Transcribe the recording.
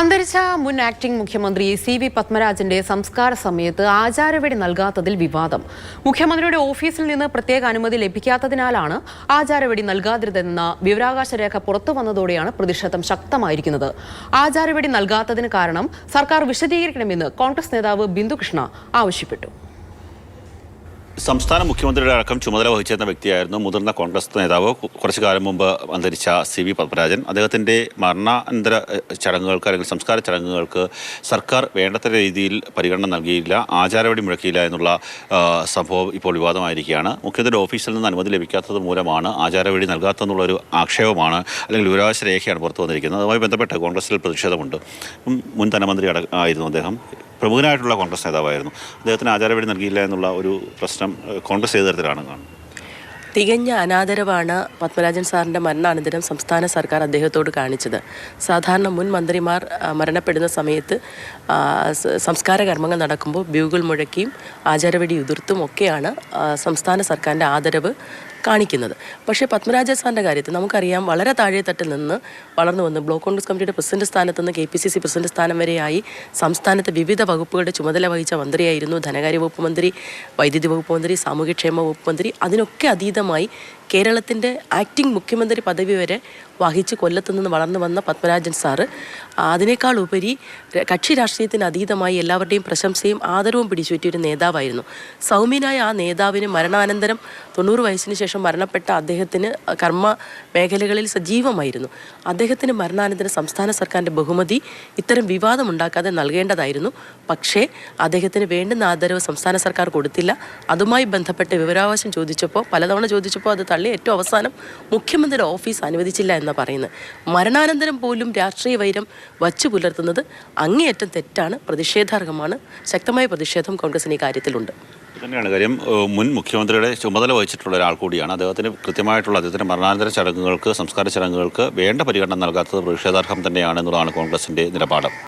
അന്തരിച്ച മുൻ ആക്ടിംഗ് മുഖ്യമന്ത്രി സി വി പത്മരാജന്റെ സംസ്കാര സമയത്ത് ആചാരവെടി നൽകാത്തതിൽ വിവാദം. മുഖ്യമന്ത്രിയുടെ ഓഫീസിൽ നിന്ന് പ്രത്യേക അനുമതി ലഭിക്കാത്തതിനാലാണ് ആചാരവെടി നൽകാതിരുതെന്ന വിവരാകാശ രേഖ പുറത്തു വന്നതോടെയാണ് പ്രതിഷേധം ശക്തമായിരിക്കുന്നത്. ആചാരവെടി നൽകാത്തതിന് കാരണം സർക്കാർ വിശദീകരിക്കണമെന്ന് കോൺഗ്രസ് നേതാവ് ബിന്ദുകൃഷ്ണ ആവശ്യപ്പെട്ടു. സംസ്ഥാന മുഖ്യമന്ത്രിയുടെ അടക്കം ചുമതല വഹിച്ചിരുന്ന വ്യക്തിയായിരുന്നു മുതിർന്ന കോൺഗ്രസ് നേതാവ്. കുറച്ചു കാലം മുമ്പ് അന്തരിച്ച സി വി പത്മരാജൻ. അദ്ദേഹത്തിന്റെ മരണാനന്തര ചടങ്ങുകൾക്ക് അല്ലെങ്കിൽ സംസ്കാര ചടങ്ങുകൾക്ക് സർക്കാർ വേണ്ടത്ര രീതിയിൽ പരിഗണന നൽകിയില്ല. ആചാരവടി മുഴക്കിയില്ല എന്നുള്ള സംഭവം ഇപ്പോൾ വിവാദമായിരിക്കുകയാണ്. മുഖ്യമന്ത്രിയുടെ ഓഫീസിൽ നിന്ന് അനുമതി ലഭിക്കാത്തത് മൂലമാണ് ആചാരവടി നൽകാത്തതെന്നുള്ളൊരു ആക്ഷേപമാണ് അല്ലെങ്കിൽ വിവരാവകാശ രേഖയാണ് പുറത്തു വന്നിരിക്കുന്നത്. അതുമായി ബന്ധപ്പെട്ട് കോൺഗ്രസിൽ പ്രതിഷേധമുണ്ട്. മുൻ ധനമന്ത്രി ആയിരുന്നു അദ്ദേഹം. പ്രമുഖനായിട്ടുള്ള കോൺഗ്രസ് നേതാവായിരുന്നു. അദ്ദേഹത്തിന് ആചാരവഴി നൽകിയില്ല എന്നുള്ള ഒരു പ്രശ്നം കോൺഗ്രസ് ഏത് തരത്തിലാണ് കാണുന്നത്? തികഞ്ഞ അനാദരവാണ് പത്മരാജൻ സാറിന്റെ മരണാനന്തരം സംസ്ഥാന സർക്കാർ അദ്ദേഹത്തോട് കാണിച്ചത്. സാധാരണ മുൻ മന്ത്രിമാർ മരണപ്പെടുന്ന സമയത്ത് സംസ്കാര കർമ്മങ്ങൾ നടക്കുമ്പോൾ ബ്യൂഗിൾ മുഴക്കിയും ആചാരവെടി ഉതിർത്തും ഒക്കെയാണ് സംസ്ഥാന സർക്കാരിന്റെ ആദരവ് കാണിക്കുന്നത്. പക്ഷേ പത്മരാജ സാറിന്റെ കാര്യത്തിൽ നമുക്കറിയാം വളരെ താഴെത്തട്ടിൽ നിന്ന് വളർന്നു വന്ന് ബ്ലോക്ക് കോൺഗ്രസ് കമ്മിറ്റിയുടെ പ്രസിഡന്റ് സ്ഥാനത്ത് നിന്ന് K P C C president സ്ഥാനം വരെയായി സംസ്ഥാനത്തെ വിവിധ വകുപ്പുകളുടെ ചുമതല വഹിച്ച മന്ത്രിയായിരുന്നു ധനകാര്യ വകുപ്പ് മന്ത്രി വൈദ്യുതി വകുപ്പ് മന്ത്രി സാമൂഹ്യക്ഷേമ വകുപ്പ് മന്ത്രി. അതിനൊക്കെ അതീതമായി കേരളത്തിന്റെ ആക്ടിംഗ് മുഖ്യമന്ത്രി പദവി വരെ വഹിച്ച് കൊല്ലത്തു നിന്ന് വളർന്നു വന്ന പത്മരാജൻ സാറ് അതിനേക്കാൾ ഉപരി കക്ഷി രാഷ്ട്രീയത്തിന് അതീതമായി എല്ലാവരുടെയും പ്രശംസയും ആദരവും പിടിച്ചുപറ്റിയ ഒരു നേതാവായിരുന്നു. സൗമ്യനായ ആ നേതാവിന് മരണാനന്തരം തൊണ്ണൂറ് വയസ്സിന് ശേഷം മരണപ്പെട്ട അദ്ദേഹത്തിന് കർമ്മ മേഖലകളിൽ സജീവമായിരുന്നു. അദ്ദേഹത്തിന് മരണാനന്തരം സംസ്ഥാന സർക്കാരിന്റെ ബഹുമതി ഇത്തരം വിവാദമുണ്ടാക്കാതെ നൽകേണ്ടതായിരുന്നു. പക്ഷേ അദ്ദേഹത്തിന് വേണ്ടുന്ന ആദരവ് സംസ്ഥാന സർക്കാർ കൊടുത്തില്ല. അതുമായി ബന്ധപ്പെട്ട വിവരാവകാശം ചോദിച്ചപ്പോൾ പലതവണ ചോദിച്ചപ്പോൾ അത് തള്ളി ഏറ്റവും അവസാനം മുഖ്യമന്ത്രിയുടെ ഓഫീസ് അനുവദിച്ചില്ല എന്ന് പറയുന്നത്. മരണാനന്തരം പോലും രാഷ്ട്രീയ വൈരം വച്ചു പുലർത്തുന്നത് അങ്ങേയറ്റം തെറ്റാണ് പ്രതിഷേധാർഹമാണ്. ശക്തമായ പ്രതിഷേധം കോൺഗ്രസിന് ഈ കാര്യത്തിലുണ്ട്. തന്നെയാണ് കാര്യം. മുൻ മുഖ്യമന്ത്രിയുടെ ചുമതല വഹിച്ചിട്ടുള്ള ഒരാൾ കൂടിയാണ്. അദ്ദേഹത്തിന് കൃത്യമായിട്ടുള്ള അദ്ദേഹത്തിന്റെ മരണാനന്തര ചടങ്ങുകൾക്ക് സംസ്കാര ചടങ്ങുകൾക്ക് വേണ്ട പരിഗണന നൽകാത്തത് പ്രതിഷേധാർഹം തന്നെയാണ് എന്നുള്ളതാണ് കോൺഗ്രസിന്റെ നിലപാട്.